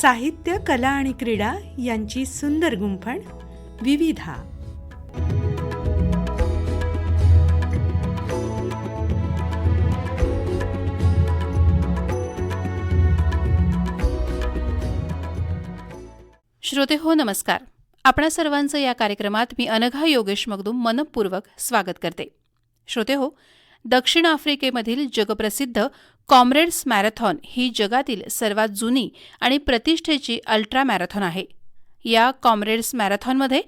साहित्य कला आणि क्रीडा यांची सुंदर गुंफण विविधा. श्रोते हो नमस्कार. आपणा सर्वांचं या कार्यक्रमात मी अनघा योगेश मगदूम मनपूर्वक स्वागत करते. श्रोते हो दक्षिण आफ्रिकेमधील जगप्रसिद्ध कॉम्रेड्स मॅरेथॉन ही जगातील सर्वात जुनी आणि प्रतिष्ठेची अल्ट्रा मॅरेथॉन आहे. या कॉम्रेड्स मॅरेथॉनमध्ये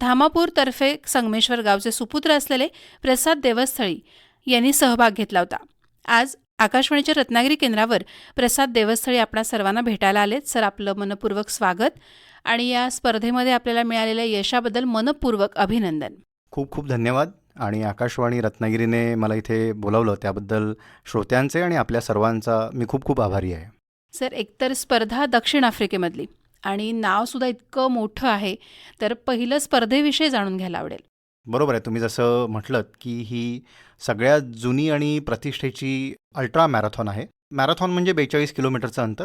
धामापूरतर्फे संगमेश्वर गावचे सुपुत्र असलेले प्रसाद देवस्थळी यांनी सहभाग घेतला होता. आज आकाशवाणीच्या रत्नागिरी केंद्रावर प्रसाद देवस्थळी आपणा सर्वांना भेटायला आलेत. सर आपलं मनपूर्वक स्वागत आणि या स्पर्धेमध्ये आपल्याला मिळालेल्या यशाबद्दल मनपूर्वक अभिनंदन. खूप खूप धन्यवाद. आणि आकाशवाणी रत्नागिरीने मला इथे बोलावलं त्याबद्दल श्रोत्यांचे आणि आपल्या सर्वांचा मी खूप खूप आभारी आहे. सर एकतर स्पर्धा दक्षिण आफ्रिकेमधली आणि नावसुद्धा इतकं मोठं आहे तर पहिलं स्पर्धेविषयी जाणून घ्यायला आवडेल. बरोबर आहे. तुम्ही जसं म्हटलं की ही सगळ्यात जुनी आणि प्रतिष्ठेची अल्ट्रा मॅरेथॉन आहे. मॅरेथॉन म्हणजे बेचाळीस किलोमीटरचं अंतर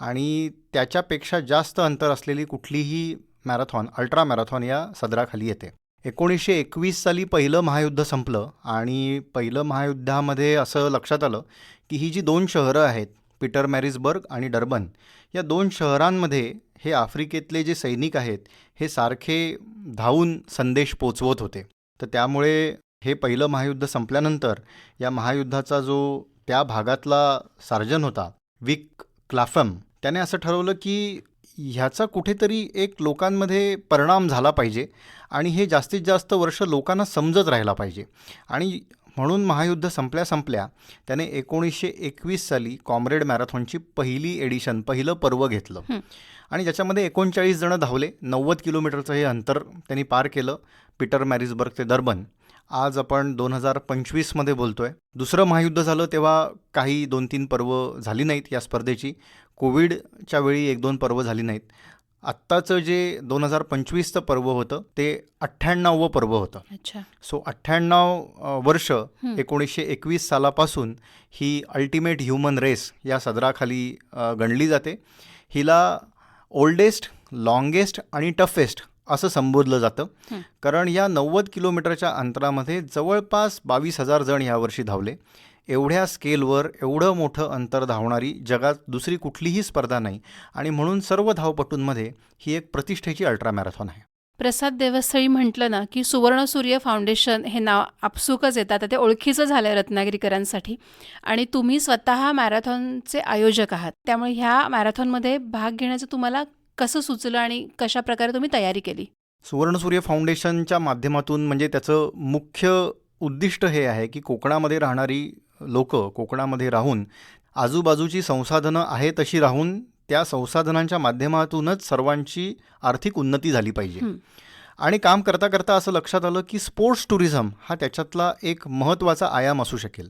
आणि त्याच्यापेक्षा जास्त अंतर असलेली कुठलीही मॅरेथॉन अल्ट्रा मॅरेथॉन या सदराखाली येते. एकोणीसशे एकवीस साली पहिलं महायुद्ध संपलं आणि पहिलं महायुद्धामध्ये असं लक्षात आलं की ही जी दोन शहरं आहेत पीटर मॅरिसबर्ग आणि डर्बन या दोन शहरांमध्ये हे आफ्रिकेतले जे सैनिक आहेत हे सारखे धावून संदेश पोचवत होते. तर त्यामुळे हे पहिलं महायुद्ध संपल्यानंतर या महायुद्धाचा जो त्या भागातला सार्जन होता विक क्लाफम त्याने असं ठरवलं की ह्याचा कुठेतरी एक लोकांमध्ये परिणाम झाला पाहिजे. आणि हे जास्तीत जास्त वर्ष लोकांना समजत राहिला पाहिजे. आणि म्हणून महायुद्ध संपल्या संपल्या त्याने एकोणीसशे एकवीस साली कॉम्रेड मॅरेथॉनची पहिली एडिशन पहिलं पर्व घेतलं. आणि ज्याच्यामध्ये एकोणचाळीस जणं धावले नव्वद किलोमीटरचं हे अंतर त्यांनी पार केलं पीटर मॅरिसबर्ग ते दर्बन. आज आपण दोन हजार पंचवीसमध्ये बोलतोय. दुसरं महायुद्ध झालं तेव्हा काही दोन तीन पर्व झाली नाहीत या स्पर्धेची. कोविडच्या वेळी एक दोन पर्व झाली नाहीत. आत्ताचं जे दोन हजार पंचवीसचं पर्व होतं ते अठ्ठ्याण्णववं पर्व होतं. अच्छा. सो अठ्ठ्याण्णव वर्ष. एकोणीसशे एकवीस सालापासून ही अल्टिमेट ह्युमन रेस या सदराखाली गणली जाते. हिला ओल्डेस्ट लॉंगेस्ट आणि टफेस्ट असं संबोधलं जातं. कारण या नव्वद किलोमीटरच्या अंतरामध्ये जवळपास बावीस हजार जण यावर्षी धावले. एवढ्या स्केलवर एवढं मोठं अंतर धावणारी जगात दुसरी कुठलीही स्पर्धा नाही आणि म्हणून सर्व धावपटूंमध्ये ही एक प्रतिष्ठेची अल्ट्रा मॅरेथॉन आहे. प्रसाद देवस्थळी म्हटलं ना की सुवर्णसूर्य फाउंडेशन हे नाव आपसुकच येतं. आता ते ओळखीचं झालं आहे रत्नागिरीकरांसाठी. आणि तुम्ही स्वतः मॅरेथॉनचे आयोजक आहात. त्यामुळे ह्या मॅरेथॉनमध्ये भाग घेण्याचं तुम्हाला कसं सुचलं आणि कशा प्रकारे तुम्ही तयारी केली? सुवर्णसूर्य फाउंडेशनच्या माध्यमातून म्हणजे त्याचं मुख्य उद्दिष्ट हे आहे की कोकणामध्ये राहणारी लोक कोकणामध्ये राहून आजूबाजूची संसाधनं आहे तशी राहून त्या संसाधनांच्या माध्यमातूनच सर्वांची आर्थिक उन्नती झाली पाहिजे. आणि काम करता करता असं लक्षात आलं की स्पोर्ट्स टुरिझम हा त्याच्यातला एक महत्त्वाचा आयाम असू शकेल.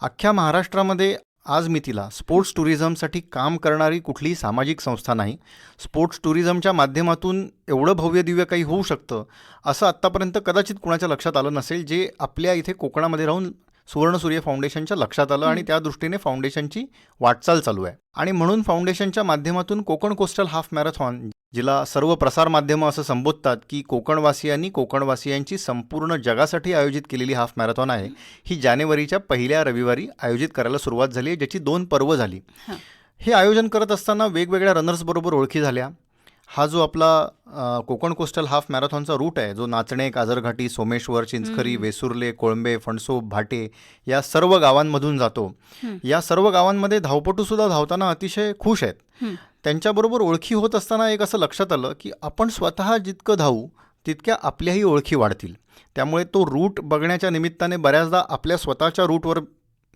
अख्ख्या महाराष्ट्रामध्ये आज मी तिला स्पोर्ट्स टुरिझमसाठी काम करणारी कुठलीही सामाजिक संस्था नाही स्पोर्ट्स टुरिझमच्या माध्यमातून एवढं भव्य दिव्य काही होऊ शकतं असं आत्तापर्यंत कदाचित कुणाच्या लक्षात आलं नसेल जे आपल्या इथे कोकणामध्ये राहून सुवर्णसूर्य फाउंडेशनच्या लक्षात आलं आणि त्या दृष्टीने फाउंडेशनची वाटचाल चालू आहे. आणि म्हणून फाउंडेशनच्या माध्यमातून कोकण कोस्टल हाफ मॅरेथॉन जिला सर्व प्रसारमाध्यमं असं संबोधतात की कोकणवासियांनी कोकणवासियांची संपूर्ण जगासाठी आयोजित केलेली हाफ मॅरेथॉन आहे. ही जानेवारीच्या पहिल्या रविवारी आयोजित करायला सुरुवात झाली आहे ज्याची दोन पर्व झाली. हां. हे आयोजन करत असताना वेगवेगळ्या रनर्सबरोबर ओळखी झाल्या. हा जो आपला कोकण कोस्टल हाफ मॅरेथॉनचा रूट आहे जो नाचणे काजरघाटी सोमेश्वर चिंचखरी. वेसुर्ले कोळंबे फणसोप भाटे या सर्व गावांमधून जातो. या सर्व गावांमध्ये धावपटूसुद्धा धावताना अतिशय खुश आहेत. त्यांच्याबरोबर ओळखी होत असताना एक असं लक्षात आलं की आपण स्वतः जितकं धावू तितक्या आपल्याही ओळखी वाढतील त्यामुळे तो रूट बघण्याच्या निमित्ताने बऱ्याचदा आपल्या स्वतःच्या रूटवर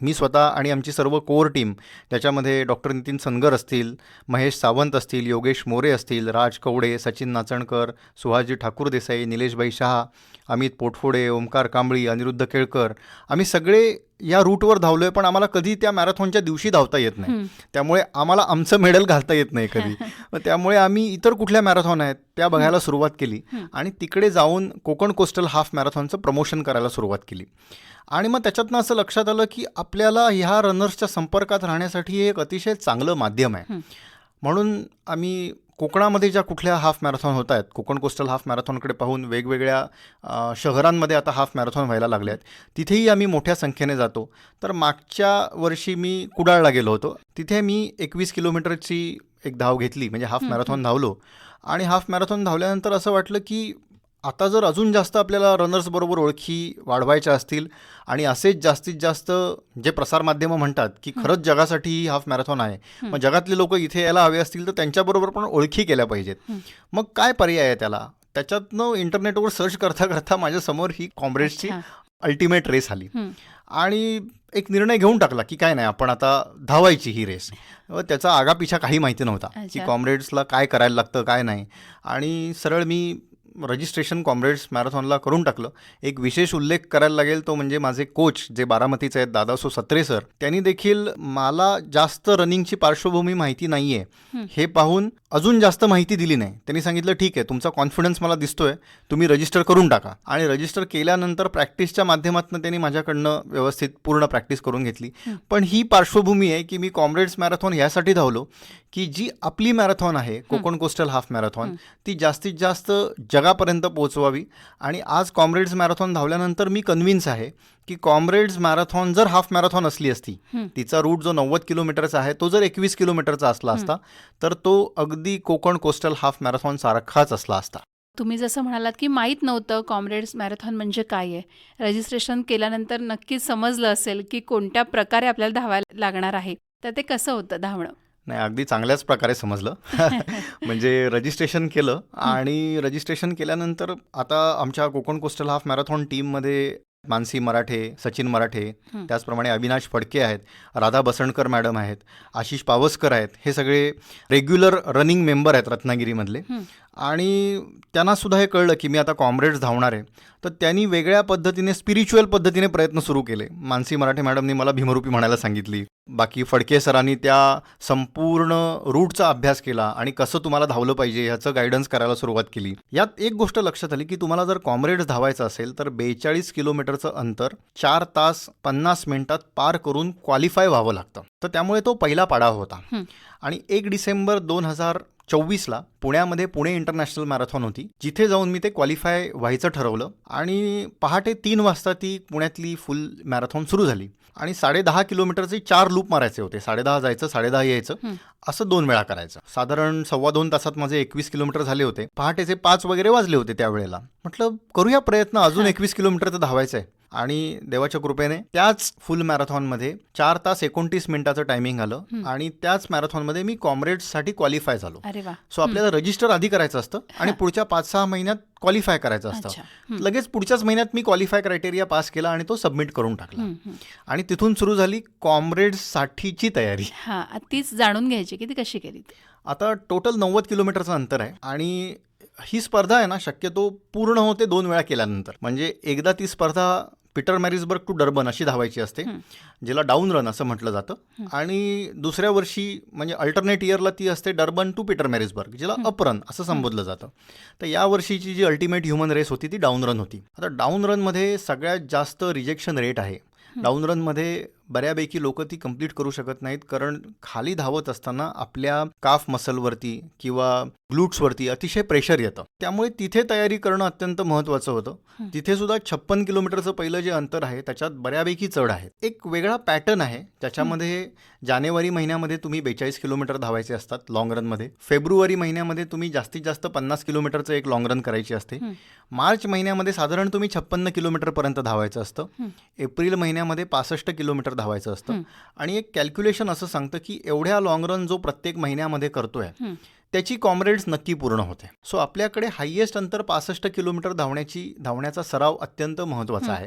मी स्वतः आणि आमची सर्व कोर टीम त्याच्यामध्ये डॉक्टर नितीन सनगर असतील महेश सावंत असतील योगेश मोरे असतील राज कवडे सचिन नाचणकर सुहासजी ठाकूर देसाई निलेशभाई शहा अमित पोटफोडे ओमकार कांबळी अनिरुद्ध केळकर आम्ही सगळे या रूटवर धावलो आहे पण आम्हाला कधी त्या मॅरेथॉनच्या दिवशी धावता येत नाही. त्यामुळे आम्हाला आमचं मेडल घालता येत नाही कधी त्यामुळे आम्ही इतर कुठल्या मॅरेथॉन आहेत त्या बघायला सुरुवात केली. आणि तिकडे जाऊन कोकण कोस्टल हाफ मॅरेथॉनचं प्रमोशन करायला सुरुवात केली आणि मग त्याच्यातनं असं लक्षात आलं की आपल्याला ह्या रनर्सच्या संपर्कात राहण्यासाठी हे एक अतिशय चांगलं माध्यम आहे. म्हणून आम्ही कोकणामध्ये ज्या कुठल्या हाफ मॅरेथॉन होत आहेत कोकण कोस्टल हाफ मॅरेथॉनकडे पाहून वेगवेगळ्या शहरांमध्ये आता हाफ मॅरेथॉन व्हायला लागले आहेत. तिथेही आम्ही मोठ्या संख्येने जातो. तर मागच्या वर्षी मी कुडाळला गेलो होतो. तिथे मी एकवीस किलोमीटरची एक धाव घेतली म्हणजे हाफ मॅरेथॉन धावलो. आणि हाफ मॅरेथॉन धावल्यानंतर असं वाटलं की आता जर अजून जास्त आपल्याला रनर्सबरोबर ओळखी वाढवायच्या असतील आणि असेच जास्तीत जास्त जे प्रसारमाध्यमं म्हणतात की. खरंच जगासाठी ही हाफ मॅरेथॉन आहे. मग जगातले लोक इथे यायला हवे असतील तर त्यांच्याबरोबर पण ओळखी केल्या पाहिजेत. मग काय पर्याय आहे त्याला त्याच्यातनं इंटरनेटवर सर्च करता करता माझ्यासमोर ही कॉम्रेड्सची. अल्टिमेट रेस आली. आणि एक निर्णय घेऊन टाकला की काय नाही आपण आता धावायची ही रेस त्याचा आगापिछा काही माहिती नव्हता की. कॉम्रेड्सला काय करायला लागतं काय नाही आणि सरळ मी रजिस्ट्रेशन कॉम्रेड्स मॅरेथॉनला करून टाकलं. एक विशेष उल्लेख करायला लागेल तो म्हणजे माझे कोच जे बारामतीचे आहेत दादासो सत्रे सर त्यांनी देखील मला जास्त रनिंगची पार्श्वभूमी माहिती नाही आहे हं. पाहून अजून जास्त माहिती दिली नाही. त्यांनी सांगितलं ठीक आहे तुमचा कॉन्फिडन्स मला दिसतोय तुम्ही रजिस्टर करून टाका. आणि रजिस्टर केल्यानंतर प्रॅक्टिसच्या माध्यमातून त्यांनी माझ्याकडनं व्यवस्थित पूर्ण प्रॅक्टिस करून घेतली. पण ही पार्श्वभूमी आहे की मी कॉम्रेड्स मॅरेथॉन यासाठी धावलो की जी आपली मॅरेथॉन आहे कोकण कोस्टल हाफ मॅरेथॉन. ती जास्तीत जास्त जगापर्यंत पोहोचवावी. आणि आज कॉम्रेड्स मॅरेथॉन धावल्यानंतर मी कन्व्हिन्स आहे की कॉम्रेड्स मॅरेथॉन जर हाफ मॅरेथॉन असली असती. तिचा रूट जो नव्वद किलोमीटरचा आहे तो जर एकवीस किलोमीटरचा असला असता तर तो अगदी कोकण कोस्टल हाफ मॅरेथॉन सारखाच असला असता. तुम्ही जसं म्हणालात की माहीत नव्हतं कॉम्रेड्स मॅरेथॉन म्हणजे काय आहे. रजिस्ट्रेशन केल्यानंतर नक्कीच समजलं असेल की कोणत्या प्रकारे आपल्याला धावायला लागणार आहे. तर ते कसं होतं धावणं? नाही अगदी चांगल्याच प्रकारे समजलं म्हणजे रजिस्ट्रेशन केलं आणि रजिस्ट्रेशन केल्यानंतर आता आमच्या कोकण कोस्टल हाफ मॅरेथॉन टीममध्ये मानसी मराठे सचिन मराठे. त्याचप्रमाणे अविनाश फडके आहेत राधा बसणकर मॅडम आहेत आशिष पावसकर आहेत हे सगळे रेग्युलर रनिंग मेंबर आहेत रत्नागिरीमधले. आणि त्यांनासुद्धा हे कळलं की मी आता कॉम्रेड्स धावणार आहे. तर त्यांनी वेगळ्या पद्धतीने स्पिरिच्युअल पद्धतीने प्रयत्न सुरू केले. मानसी मराठे मॅडमनी मला भीमरूपी म्हणायला सांगितली. बाकी फडके सरांनी त्या संपूर्ण रूटचा अभ्यास केला आणि कसं तुम्हाला धावलं पाहिजे ह्याचं गायडन्स करायला सुरुवात केली. यात एक गोष्ट लक्षात आली की तुम्हाला जर कॉम्रेड्स धावायचं असेल तर बेचाळीस किलोमीटरचं अंतर चार तास पन्नास मिनिटात पार करून क्वालिफाय व्हावं लागतं. तर त्यामुळे तो पहिला पाडाव होता. आणि एक डिसेंबर दोन हजार चोवीसला पुण्यामध्ये पुणे इंटरनॅशनल मॅरेथॉन होती. जिथे जाऊन मी ते क्वालिफाय व्हायचं ठरवलं आणि पहाटे तीन वाजता ती पुण्यातली फुल मॅरेथॉन सुरू झाली. आणि साडेदहा किलोमीटरचे चार लूप मारायचे होते. साडेदहा जायचं साडेदहा यायचं. असं दोन वेळा करायचं. साधारण सव्वा दोन तासात माझे एकवीस किलोमीटर झाले होते. पहाटेचे पाच वगैरे वाजले होते त्यावेळेला. म्हटलं करूया प्रयत्न. अजून एकवीस किलोमीटरचं धावायचं आहे आणि देवाच्या कृपेने त्याच फुल मॅरेथॉनमध्ये चार तास एकोणतीस मिनिटाचं टायमिंग आलं. आणि त्याच मॅरेथॉनमध्ये मी कॉम्रेड्ससाठी क्वालिफाय झालो. सो आपल्याला रजिस्टर आधी करायचं असतं आणि. पुढच्या पाच सहा महिन्यात क्वालिफाय करायचं असतं. लगेच पुढच्याच महिन्यात मी क्वालिफाय क्रायटेरिया पास केला आणि तो सबमिट करून टाकला. आणि तिथून सुरू झाली कॉम्रेड्ससाठीची तयारी. तीच जाणून घ्यायची की ती कशी केली आता टोटल नव्वद किलोमीटरचं अंतर आहे आणि ही स्पर्धा आहे ना शक्यतो पूर्ण होते दोन वेळा केल्यानंतर. म्हणजे एकदा ती स्पर्धा पीटर मॅरिसबर्ग टू डर्बन अशी धावायची असते. जिला डाऊन रन असं म्हटलं जातं. आणि दुसऱ्या वर्षी म्हणजे अल्टरनेट इयरला ती असते डर्बन टू पीटर मॅरिसबर्ग जिला हं. अप रन असं संबोधलं जातं तर या वर्षीची जी अल्टिमेट ह्युमन रेस होती ती डाऊन रन होती आता डाऊन रनमध्ये सगळ्यात जास्त रिजेक्शन रेट आहे. डाऊन रनमध्ये बऱ्यापैकी लोक ती कंप्लीट करू शकत नाहीत. कारण खाली धावत असताना आपल्या काफ मसलवरती किंवा ग्लूट्सवरती अतिशय प्रेशर येतं. त्यामुळे तिथे तयारी करणं अत्यंत महत्त्वाचं होतं. तिथे सुद्धा छप्पन किलोमीटरचं पहिलं जे अंतर आहे त्याच्यात बऱ्यापैकी चढ आहे. एक वेगळा पॅटर्न आहे. ज्याच्यामध्ये जानेवारी महिन्यामध्ये तुम्ही बेचाळीस किलोमीटर धावायचे असतात लाँग रनमध्ये फेब्रुवारी महिन्यामध्ये तुम्ही जास्तीत जास्त पन्नास किलोमीटरचं एक लाँग रन करायची असते. मार्च महिन्यामध्ये साधारण तुम्ही छप्पन्न किलोमीटरपर्यंत धावायचं असतं. एप्रिल महिन्यामध्ये पासष्ट किलोमीटर धावायचं असतं. आणि एक कॅल्क्युलेशन असं सांगतं की एवढ्या लाँग रन जो प्रत्येक महिन्यामध्ये करतोय. त्याची कॉम्रेड्स नक्की पूर्ण होते सो आपल्याकडे हायेस्ट अंतर पासष्ट किलोमीटर धावण्याची धावण्याचा सराव अत्यंत महत्त्वाचा. आहे.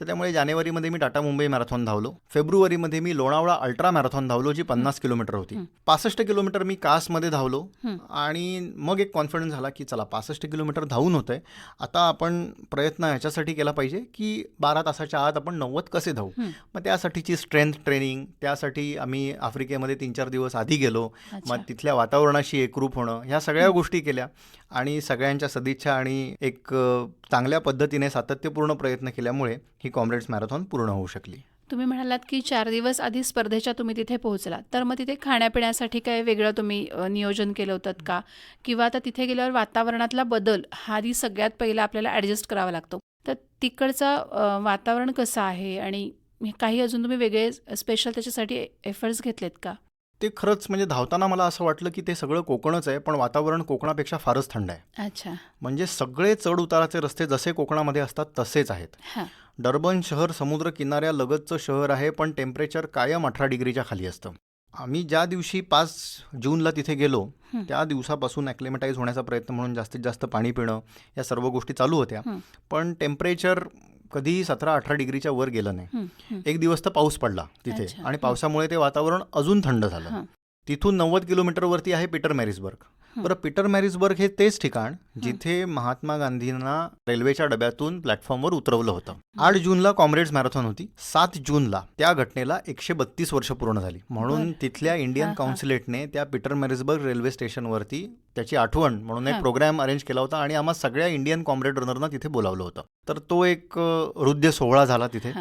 तर त्यामुळे जानेवारीमध्ये मी टाटा मुंबई मॅरेथॉन धावलो फेब्रुवारीमध्ये मी लोणावळा अल्ट्रा मॅरेथॉन धावलो जी पन्नास किलोमीटर होती. पासष्ट किलोमीटर मी कासमध्ये धावलो. आणि मग एक कॉन्फिडन्स झाला की चला पासष्ट किलोमीटर धावून होतंय आता आपण प्रयत्न ह्याच्यासाठी केला पाहिजे की बारा तासाच्या आत आपण नव्वद कसे धावू. मग त्यासाठीची स्ट्रेंथ ट्रेनिंग त्यासाठी आम्ही आफ्रिकेमध्ये तीन चार दिवस आधी गेलो मग तिथल्या वातावरणाशी एकरूप होणं ह्या सगळ्या गोष्टी केल्या आणि सगळ्यांच्या सदिच्छा आणि एक चांगल्या पद्धतीने सातत्यपूर्ण प्रयत्न केल्यामुळे ही कॉम्रेड्स मॅरेथॉन पूर्ण होऊ शकली. तुम्ही म्हणालात की चार दिवस आधी स्पर्धेच्या तुम्ही तिथे पोहोचलात तर मग तिथे खाण्यापिण्यासाठी काय वेगळं तुम्ही नियोजन केलं होतं का? किंवा आता तिथे गेल्यावर वातावरणातला बदल हा आधी सगळ्यात पहिला आपल्याला ॲडजस्ट करावा लागतो. तर तिकडचं वातावरण कसं आहे? आणि काही अजून तुम्ही वेगळे स्पेशल त्याच्यासाठी एफर्ट्स घेतलेत का? ते खरंच म्हणजे धावताना मला असं वाटलं की ते सगळं कोकणच आहे पण वातावरण कोकणापेक्षा फारच थंड आहे. अच्छा. म्हणजे सगळे चढ उताराचे रस्ते जसे कोकणामध्ये असतात तसेच आहेत. डर्बन शहर समुद्र किनाऱ्यालगतचं शहर आहे पण टेम्परेचर कायम अठरा डिग्रीच्या खाली असतं. आम्ही ज्या दिवशी पाच जूनला तिथे गेलो. त्या दिवसापासून ॲक्लेमेटाईज होण्याचा प्रयत्न म्हणून जास्तीत जास्त पाणी पिणं या सर्व गोष्टी चालू होत्या. पण टेम्परेचर कधीही सतरा अठरा डिग्रीच्या वर गेलं नाही. एक दिवस तर पाऊस पडला तिथे. आणि पावसामुळे ते वातावरण अजून थंड झालं. तिथून नव्वद किलोमीटरवरती आहे पीटर मॅरिसबर्ग. बरं पीटर मॅरिसबर्ग हे तेच ठिकाण जिथे महात्मा गांधींना रेल्वेच्या डब्यातून प्लॅटफॉर्मवर उतरवलं होतं आठ जूनला कॉम्रेड्स मॅरेथॉन होती सात जूनला त्या घटनेला एकशे बत्तीस वर्ष पूर्ण झाली म्हणून. तिथल्या इंडियन. काउन्सिलेटने त्या पीटर मॅरिसबर्ग रेल्वे स्टेशनवरती त्याची आठवण म्हणून एक. प्रोग्राम अरेंज केला होता आणि आम्हा सगळ्या इंडियन कॉम्रेड रनरना तिथे बोलावलं होतं तर तो एक हृदय सोहळा झाला तिथे.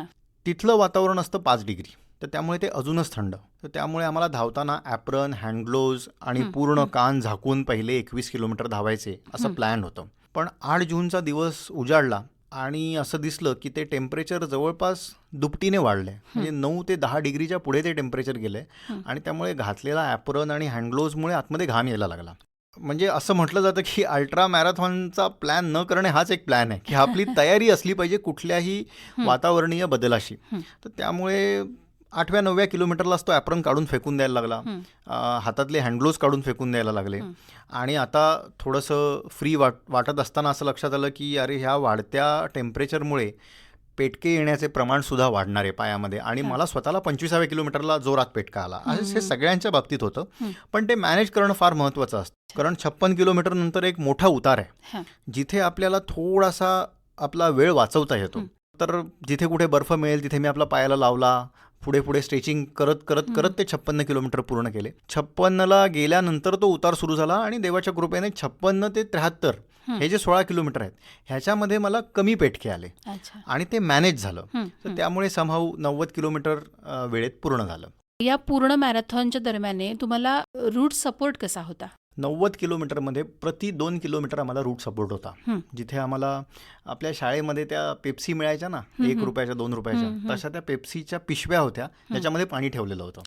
तिथलं वातावरण असतं पाच डिग्री तर त्यामुळे ते अजूनच थंड तर त्यामुळे आम्हाला धावताना ॲप्रन हँडग्लोव्ज आणि पूर्ण कान झाकून पहिले एकवीस किलोमीटर धावायचे असं. प्लॅन होतं पण आठ जूनचा दिवस उजाडला आणि असं दिसलं की ते टेम्परेचर जवळपास दुपटीने वाढलंय म्हणजे नऊ ते दहा डिग्रीच्या पुढे ते टेम्परेचर गेलंय हं. आणि त्यामुळे घातलेला ॲप्रन आणि हँडग्लोव्जमुळे आतमध्ये घाम यायला लागला म्हणजे असं म्हटलं जातं की अल्ट्रा मॅरेथॉनचा प्लॅन न करणे हाच एक प्लॅन आहे की आपली तयारी असली पाहिजे कुठल्याही. वातावरणीय बदलाशी. तर त्यामुळे आठव्या नवव्या किलोमीटरलाच तो ॲप्रन काढून फेकून द्यायला लागला हातातले हँडग्लोव्ज काढून फेकून द्यायला लागले. आणि आता थोडंसं फ्री वाट वाटत असताना असं लक्षात आलं की अरे ह्या वाढत्या टेम्परेचरमुळे पेटके येण्याचे प्रमाण सुद्धा वाढणार आहे पायामध्ये आणि. मला स्वतःला पंचवीसाव्या किलोमीटरला जोरात पेटका आला असं हे. सगळ्यांच्या बाबतीत होतं. पण ते मॅनेज करणं फार महत्त्वाचं असतं कारण छप्पन किलोमीटर नंतर एक मोठा उतार आहे. जिथे आपल्याला थोडासा आपला वेळ वाचवता येतो. तर जिथे कुठे बर्फ मिळेल तिथे मी आपला पायाला लावला पुढे पुढे स्ट्रेचिंग करत करत. करत ते छप्पन्न किलोमीटर पूर्ण केले छप्पन्नला गेल्यानंतर तो उतार सुरू झाला आणि देवाच्या कृपेने छप्पन्न ते त्र्याहत्तर हं. जे सोळा किलोमीटर आहेत ह्याच्यामध्ये मला कमी पेटके आले आणि ते मॅनेज झालं तर. त्यामुळे संभाव नव्वद किलोमीटर वेळेत पूर्ण झालं या पूर्ण मॅरेथॉनच्या दरम्यान तुम्हाला रूट सपोर्ट कसा होता नव्वद किलोमीटरमध्ये प्रति दोन किलोमीटर आम्हाला रूट सपोर्ट होता. जिथे आम्हाला आपल्या शाळेमध्ये त्या पेप्सी मिळायच्या ना एक. रुपयाच्या दोन रुपयाच्या. तशा त्या पेप्सीच्या पिशव्या होत्या त्याच्यामध्ये पाणी ठेवलेलं होतं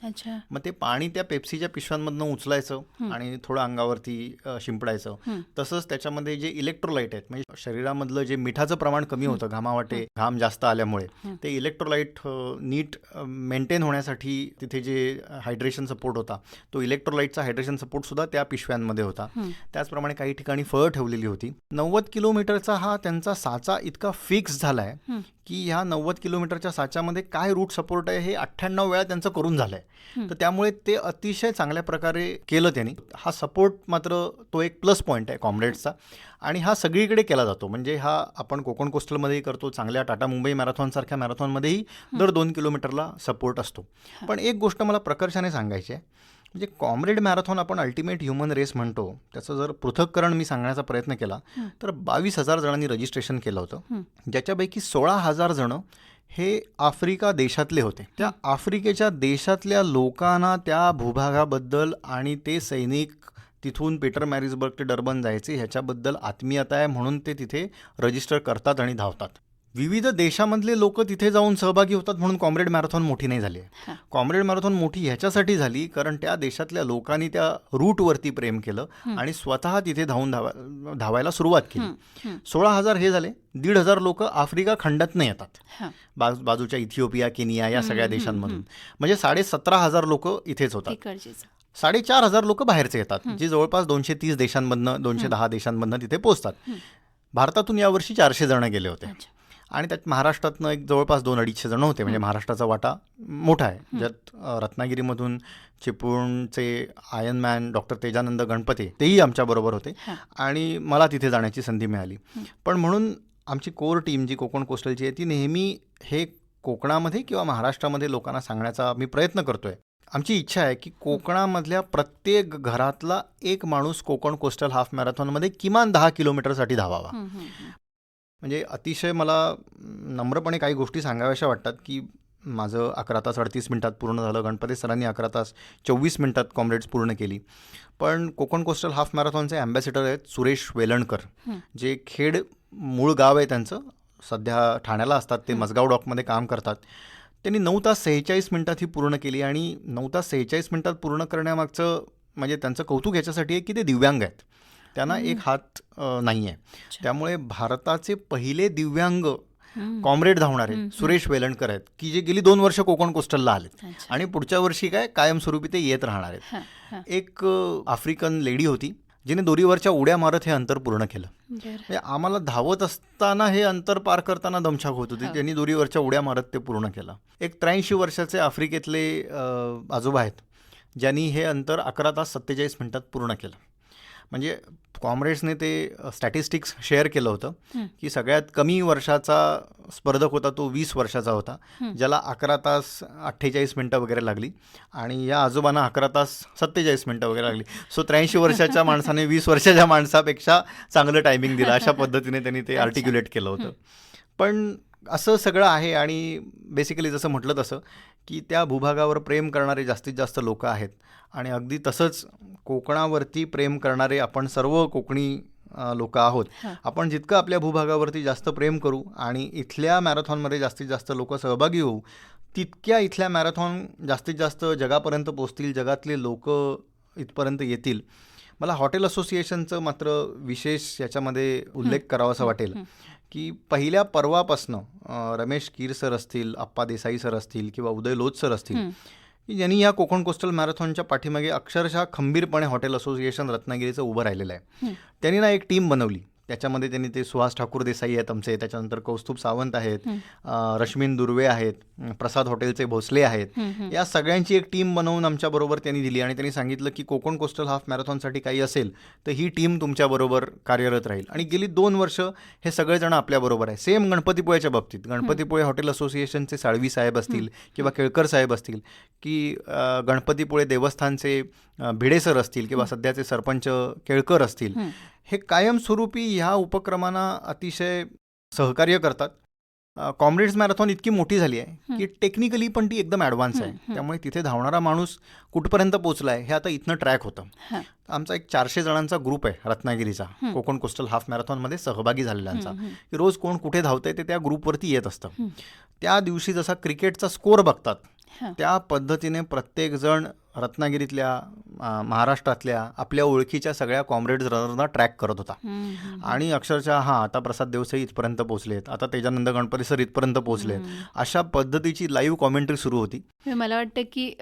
मग ते पाणी त्या पेप्सीच्या पिशव्यांमधनं उचलायचं. आणि थोडं अंगावरती शिंपडायचं. तसंच त्याच्यामध्ये जे इलेक्ट्रोलाइट आहेत म्हणजे शरीरामधलं जे मिठाचं प्रमाण कमी होतं घामावाटे घाम जास्त आल्यामुळे. ते इलेक्ट्रोलाइट नीट मेंटेन होण्यासाठी तिथे जे हायड्रेशन सपोर्ट होता तो इलेक्ट्रोलाइटचा हायड्रेशन सपोर्ट सुद्धा त्या पिशव्यांमध्ये होता. त्याचप्रमाणे काही ठिकाणी फळं ठेवलेली होती नव्वद किलोमीटरचा हा त्यांचा साचा इतका फिक्स झालाय हं. की ह्या नव्वद किलोमीटरच्या साच्यामध्ये काय रूट सपोर्ट आहे हे अठ्ठ्याण्णव वेळा त्यांचं करून झालंय. हं. तर त्यामुळे ते अतिशय चांगल्या प्रकारे केलं त्यांनी. हा सपोर्ट मात्र तो एक प्लस पॉईंट आहे कॉम्रेड्सचा आणि हा सगळीकडे केला जातो. म्हणजे हा आपण कोकण कोस्टलमध्येही करतो चांगल्या टाटा मुंबई मॅरेथॉनसारख्या मॅरेथॉनमध्येही दर दोन किलोमीटरला सपोर्ट असतो. पण एक गोष्ट मला प्रकर्षाने सांगायची आहे. म्हणजे कॉम्रेड मॅरेथॉन आपण अल्टिमेट ह्युमन रेस म्हणतो त्याचं जर पृथक्करण मी सांगण्याचा प्रयत्न केला. तर बावीस हजार जणांनी रजिस्ट्रेशन केलं होतं. ज्याच्यापैकी सोळा हजार जणं हे आफ्रिका देशातले होते त्या आफ्रिकेच्या देशातल्या लोकांना त्या भूभागाबद्दल आणि ते सैनिक तिथून पीटर मॅरिसबर्ग ते डर्बन जायचे ह्याच्याबद्दल आत्मीयता आहे म्हणून ते तिथे रजिस्टर करतात आणि धावतात विविध देशामधले लोक तिथे जाऊन सहभागी होतात म्हणून कॉम्रेड मॅरेथॉन मोठी नाही झाली कॉम्रेड मॅरेथॉन मोठी ह्याच्यासाठी झाली कारण त्या देशातल्या लोकांनी त्या रूटवरती प्रेम केलं. आणि स्वतः तिथे धावून धावा धावायला सुरुवात केली. सोळा हजार हे झाले. दीड हजार लोक आफ्रिका खंडातनं येतात. हां. बाज बाजूच्या इथिओपिया केनिया या सगळ्या देशांमधून. म्हणजे साडे सतरा हजार लोक इथेच होतात. साडेचार हजार लोक बाहेरचे येतात. जे जवळपास दोनशे तीस देशांमधनं दोनशे दहा देशांमधनं तिथे पोहोचतात. भारतातून यावर्षी चारशे जण गेले होते. आणि त्यात महाराष्ट्रातनं एक जवळपास दोन अडीचशे जण होते म्हणजे. महाराष्ट्राचा वाटा मोठा आहे. ज्यात रत्नागिरीमधून चिपळूणचे आयनमॅन डॉक्टर तेजानंद गणपते तेही आमच्याबरोबर होते. आणि मला तिथे जाण्याची संधी मिळाली. पण म्हणून आमची कोर टीम जी कोकण कोस्टलची आहे ती नेहमी हे कोकणामध्ये किंवा महाराष्ट्रामध्ये लोकांना सांगण्याचा मी प्रयत्न करतोय आमची इच्छा आहे की कोकणामधल्या प्रत्येक घरातला एक माणूस कोकण कोस्टल हाफ मॅरेथॉनमध्ये किमान दहा किलोमीटरसाठी धावावा. म्हणजे अतिशय मला नम्रपणे काही गोष्टी सांगाव्याशा वाटतात की माझं अकरा तास अडतीस मिनटात पूर्ण झालं गणपती सरांनी अकरा तास चोवीस मिनटात कॉम्रेड्स पूर्ण केली. पण कोकण कोस्टल हाफ मॅरेथॉनचे अँबॅसिडर आहेत सुरेश वेलणकर. जे खेड मूळ गाव आहे त्यांचं. सध्या ठाण्याला असतात ते मसगाव डॉकमध्ये काम करतात. त्यांनी नऊ तास सेहेचाळीस मिनटात ही पूर्ण केली आणि नऊ तास सेहेचाळीस मिनटात पूर्ण करण्यामागचं म्हणजे त्यांचं कौतुक याच्यासाठी आहे की ते दिव्यांग आहेत. त्यांना एक हात नाही आहे त्यामुळे भारताचे पहिले दिव्यांग. कॉम्रेड धावणारे सुरेश वेलणकर आहेत की जे गेली दोन वर्ष कोकण कोस्टलला आलेत. आणि पुढच्या वर्षी काय कायमस्वरूपी ते येत राहणार आहेत. एक आफ्रिकन लेडी होती जिने दोरीवरच्या उड्या मारत हे अंतर पूर्ण केलं. म्हणजे आम्हाला धावत असताना हे अंतर पार करताना दमछाक होत होती त्यांनी दोरीवरच्या उड्या मारत ते पूर्ण केलं. एक त्र्याऐंशी वर्षाचे आफ्रिकेतले आजोबा आहेत ज्यांनी हे अंतर अकरा तास सत्तेचाळीस मिनिटात पूर्ण केलं. म्हणजे कॉम्रेड्सने ते स्टॅटिस्टिक्स शेअर केलं होतं. की सगळ्यात कमी वर्षाचा स्पर्धक होता तो वीस वर्षाचा होता. ज्याला अकरा तास अठ्ठेचाळीस मिनटं वगैरे लागली आणि या आजोबांना अकरा तास सत्तेचाळीस मिनटं वगैरे लागली सो त्र्याऐंशी वर्षाच्या माणसाने वीस वर्षाच्या माणसापेक्षा चांगलं टायमिंग दिलं अशा पद्धतीने त्यांनी ते आर्टिक्युलेट केलं होतं पण असं सगळं आहे आणि बेसिकली जसं म्हटलं तसं की त्या भूभागावर प्रेम करणारे जास्तीत जास्त लोक आहेत. आणि अगदी तसंच कोकणावरती प्रेम करणारे आपण सर्व कोकणी लोक आहोत. आपण जितकं आपल्या भूभागावरती जास्त प्रेम करू आणि इथल्या मॅरेथॉनमध्ये जास्तीत जास्त लोक सहभागी होऊ तितक्या इथल्या मॅरेथॉन जास्तीत जास्त जगापर्यंत पोचतील जगातले लोक इथपर्यंत येतील. मला हॉटेल असोसिएशनचं मात्र विशेष याच्यामध्ये उल्लेख करावासा वाटेल. की पहिल्या पर्वापासनं रमेश कीर सर असतील अप्पा देसाई सर असतील किंवा उदय लोध सर असतील. की ज्यांनी या कोकण कोस्टल मॅरेथॉनच्या पाठीमागे अक्षरशः खंबीरपणे हॉटेल असोसिएशन रत्नागिरीचं उभं राहिलेलं आहे. त्यांनी ना एक टीम बनवली त्याच्यामध्ये त्यांनी ते सुहास ठाकूर देसाई आहेत आमचे त्याच्यानंतर कौस्तुभ सावंत आहेत रश्मीन दुर्वे आहेत प्रसाद हॉटेलचे भोसले आहेत. या सगळ्यांची एक टीम बनवून आमच्याबरोबर त्यांनी दिली आणि त्यांनी सांगितलं की कोकण कोस्टल हाफ मॅरेथॉनसाठी काही असेल तर ही टीम तुमच्याबरोबर कार्यरत राहील. आणि गेली दोन वर्ष हे सगळेजण आपल्याबरोबर आहे. सेम गणपतीपुळ्याच्या बाबतीत. गणपतीपुळे हॉटेल असोसिएशनचे साळवी साहेब असतील किंवा केळकर साहेब असतील की गणपतीपुळे देवस्थानचे अ, भिडे सर असतील किंवा सध्याचे सरपंच केळकर असतील. हं. कायमस्वरूपी ह्या उपक्रमांना अतिशय सहकार्य करतात. कॉम्रेड्स मॅरेथॉन इतकी मोठी झाली आहे की टेक्निकली पण ती एकदम ॲडव्हान्स आहे. त्यामुळे तिथे धावणारा माणूस कुठपर्यंत पोहोचला आहे हे आता इथनं ट्रॅक होतं. आमचा एक चारशे जणांचा ग्रुप आहे रत्नागिरीचा. कोकण कोस्टल हाफ मॅरेथॉनमध्ये सहभागी झालेल्यांचा. की रोज कोण कुठे धावतंय ते त्या ग्रुपवरती येत असतं. त्या दिवशी जसा क्रिकेटचा स्कोअर बघतात. त्या पद्धतीने प्रत्येकजण रत्नागिरीतल्या महाराष्ट्रातल्या आपल्या ओळखीच्या सगळ्या कॉम्रेड्स रनरना ट्रॅक करत होता. आणि अक्षरशः हां आता प्रसाद देवसाई इथपर्यंत पोहोचलेत आता तेजानंद गणपती सर इथपर्यंत पोहोचलेत अशा पद्धतीची लाईव्ह कॉमेंट्री सुरू होती. म्हणजे मला वाटतं की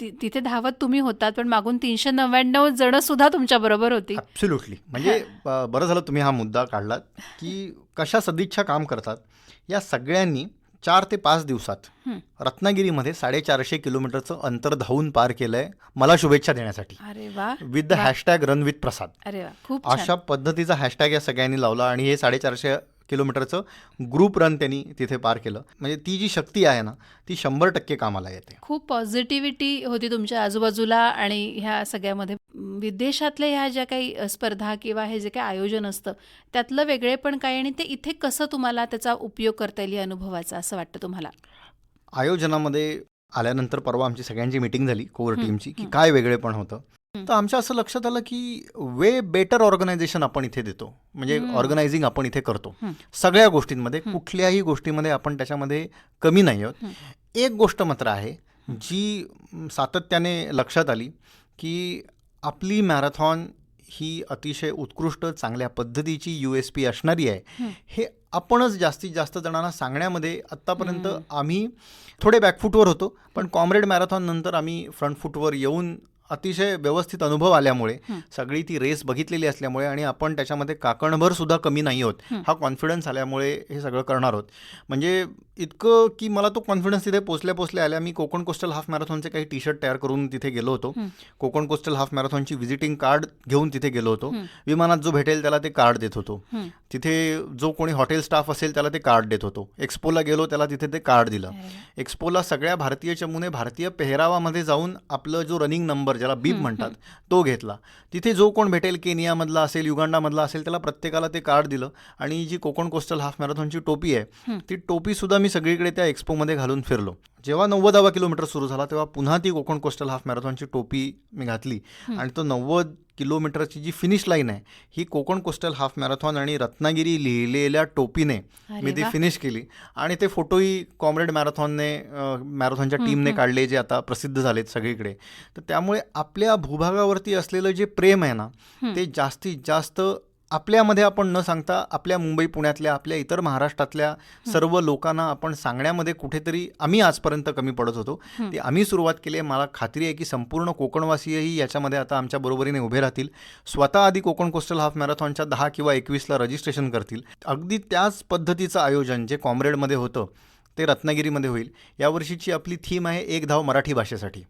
तिथे धावत तुम्ही होतात पण मागून तीनशे नव्याण्णव जण सुद्धा तुमच्या बरोबर होती. ॲब्सोल्युटली म्हणजे बरं झालं तुम्ही हा मुद्दा काढलात की कशा सदिच्छा काम करतात या सगळ्यांनी चार ते पाच दिवसात. रत्नागिरीमध्ये साडेचारशे किलोमीटरचं अंतर धावून पार केलंय मला शुभेच्छा देण्यासाठी. अरे वा. With the hashtag run with Prasad. अरे वा. खूप अशा पद्धतीचा हॅशटॅग या सगळ्यांनी लावला आणि हे साडेचारशे किलोमीटरचं ग्रुप रन त्यांनी तिथे पार केलं. म्हणजे ती जी शक्ती आहे ना ती शंभर टक्के कामाला येते. खूप पॉझिटिव्हिटी होती तुमच्या आजूबाजूला आणि ह्या सगळ्यामध्ये. विदेशातल्या ह्या ज्या काही स्पर्धा किंवा हे जे काही आयोजन असतं त्यातलं वेगळेपण काय आणि ते इथे कसं तुम्हाला त्याचा उपयोग करता येईल अनुभवाचा असं वाटतं तुम्हाला? आयोजनामध्ये आल्यानंतर परवा आमची सगळ्यांची मिटिंग झाली कोर टीमची की काय वेगळेपण होतं. तर आमच्या असं लक्षात आलं की वे बेटर ऑर्गनायझेशन आपण इथे देतो. म्हणजे ऑर्गनायझिंग आपण इथे करतो. सगळ्या गोष्टींमध्ये कुठल्याही गोष्टीमध्ये आपण त्याच्यामध्ये कमी नाही आहोत. एक गोष्ट मात्र आहे जी सातत्याने लक्षात आली की आपली मॅरेथॉन ही अतिशय उत्कृष्ट चांगल्या पद्धतीची यू एस पी असणारी आहे. हे आपणच जास्तीत जास्त जणांना सांगण्यामध्ये आत्तापर्यंत आम्ही थोडे बॅकफूटवर होतो. पण कॉम्रेड मॅरेथॉन नंतर आम्ही फ्रंट फूटवर येऊन अतिशय व्यवस्थित अनुभव आल्यामुळे सगळी ती रेस बघितलेली असल्यामुळे आणि आपण त्याच्यामध्ये काकणभर सुद्धा कमी नाही आहोत. हा. कॉन्फिडन्स आल्यामुळे हे सगळं करणार आहोत. म्हणजे इतकं की मला तो कॉन्फिडन्स तिथे पोचल्या पोचल्या आल्या. मी कोकण कोस्टल हाफ मॅरेथॉनचे काही टी शर्ट तयार करून तिथे गेलो होतो. कोकण कोस्टल हाफ मॅरेथॉनची व्हिजिटिंग कार्ड घेऊन तिथे गेलो होतो. विमानात जो भेटेल त्याला ते कार्ड देत होतो. तिथे जो कोणी हॉटेल स्टाफ असेल त्याला ते कार्ड देत होतो. एक्सपोला गेलो त्याला तिथे ते कार्ड दिलं. एक्सपोला सगळ्या भारतीय चमूने भारतीय पेहरावामध्ये जाऊन आपलं जो रनिंग नंबर ज्याला बीप म्हणतात तो घेतला. तिथे जो कोण भेटेल केनियामधला असेल युगांडामधला असेल त्याला प्रत्येकाला ते कार्ड दिलं. आणि जी कोकण कोस्टल हाफ मॅरेथॉनची टोपी आहे. ती टोपीसुद्धा मी सगळीकडे त्या एक्स्पोमध्ये घालून फिरलो. जेव्हा नव्वदावा किलोमीटर सुरू झाला तेव्हा पुन्हा ती कोकण कोस्टल हाफ मॅरेथॉनची टोपी मी घातली. आणि तो नव्वद किलोमीटरची जी फिनिश लाईन आहे ही कोकण कोस्टल हाफ मॅरेथॉन आणि रत्नागिरी लिहिलेल्या टोपीने मी ती. फिनिश केली आणि ते फोटोही कॉम्रेड मॅरेथॉनने मॅरेथॉनच्या टीमने. काढले जे आता प्रसिद्ध झालेत सगळीकडे तर त्यामुळे आपल्या भूभागावरती असलेलं जे प्रेम आहे ना. ते जास्तीत जास्त आपल्यामध्ये आपण न सांगता आपल्या मुंबई पुण्यातल्या आपल्या इतर महाराष्ट्रातल्या सर्व लोकांना आपण सांगण्यामध्ये कुठेतरी आम्ही आजपर्यंत कमी पडत होतो. ती आम्ही सुरुवात केली आहे. मला खात्री आहे की संपूर्ण कोकणवासीयही याच्यामध्ये आता आमच्या बरोबरीने उभे राहतील. स्वतः आधी कोकण कोस्टल हाफ मॅरेथॉनच्या दहा किंवा एकवीसला रजिस्ट्रेशन करतील. अगदी त्याच पद्धतीचं आयोजन जे कॉम्रेडमध्ये होतं ते रत्नागिरीमध्ये होईल. यावर्षीची आपली थीम आहे एक धाव मराठी भाषेसाठी.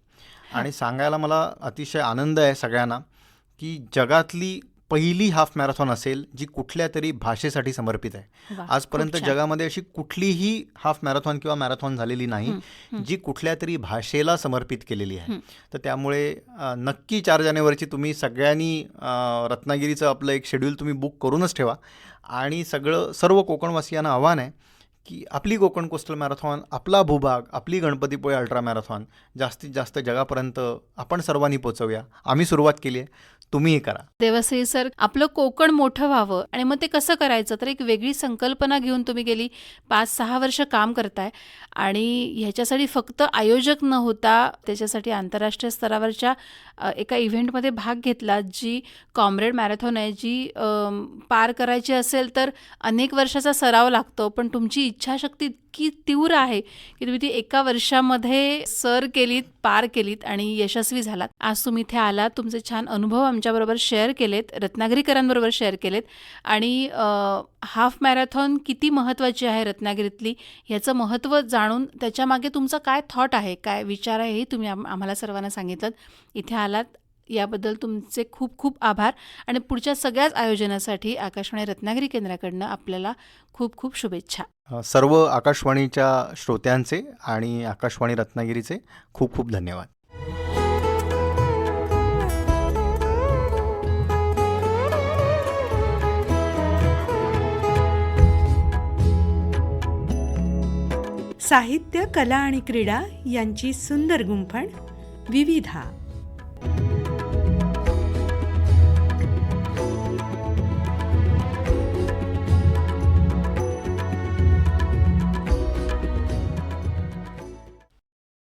आणि सांगायला मला अतिशय आनंद आहे सगळ्यांना की जगातली पहिली हाफ मॅरेथॉन असेल जी कुठल्या तरी भाषेसाठी समर्पित आहे आजपर्यंत. जगामध्ये अशी कुठलीही हाफ मॅरेथॉन किंवा मॅरेथॉन झालेली नाही. जी कुठल्या तरी भाषेला समर्पित केलेली आहे. तर त्यामुळे नक्की चार जानेवारीची तुम्ही सगळ्यांनी रत्नागिरीचं आपलं एक शेड्यूल तुम्ही बुक करूनच ठेवा आणि सगळं सर्व कोकणवासियांना आव्हान आहे की आपली कोकण कोस्टल मॅरेथॉन आपला भूभाग आपली गणपतीपुळे अल्ट्रा मॅरेथॉन जास्तीत जास्त जगापर्यंत आपण सर्वांनी पोचवूया आम्ही सुरुवात केली आहे तुम्हीही करा. देवश्री सर आपलं कोकण मोठं व्हावं आणि मग ते कसं करायचं? तर एक वेगळी संकल्पना घेऊन तुम्ही गेली. पाच सहा वर्ष काम करताय आणि ह्याच्यासाठी फक्त आयोजक न होता त्याच्यासाठी आंतरराष्ट्रीय स्तरावरच्या एका इव्हेंटमध्ये भाग घेतला जी कॉम्रेड मॅरेथॉन आहे जी पार करायची असेल तर अनेक वर्षाचा सराव लागतो. पण तुमची इच्छाशक्ती इतकी तीव्र आहे की तुम्ही ती एका वर्षामध्ये सर केलीत पार केलीत आणि यशस्वी झालात. आज तुम्ही इथे आलात तुमचे छान अनुभव आमच्याबरोबर शेअर केलेत रत्नागिरीकरांबरोबर शेअर केलेत आणि हाफ मॅरेथॉन किती महत्त्वाची आहे रत्नागिरीतली ह्याचं महत्त्व जाणून त्याच्यामागे तुमचा काय थॉट आहे काय विचार आहे हे तुम्ही आम्हाला सर्वांना सांगितलं इथे आला आलात याबद्दल तुमचे खूप खूप आभार. आणि पुढच्या सगळ्याच आयोजनासाठी आकाशवाणी रत्नागिरी केंद्राकडनं आपल्याला खूप खूप शुभेच्छा. सर्व आकाशवाणीच्या श्रोत्यांचे आणि आकाशवाणी रत्नागिरीचे खूप खूप धन्यवाद. साहित्य कला आणि क्रीडा यांची सुंदर गुंफण विविधा. you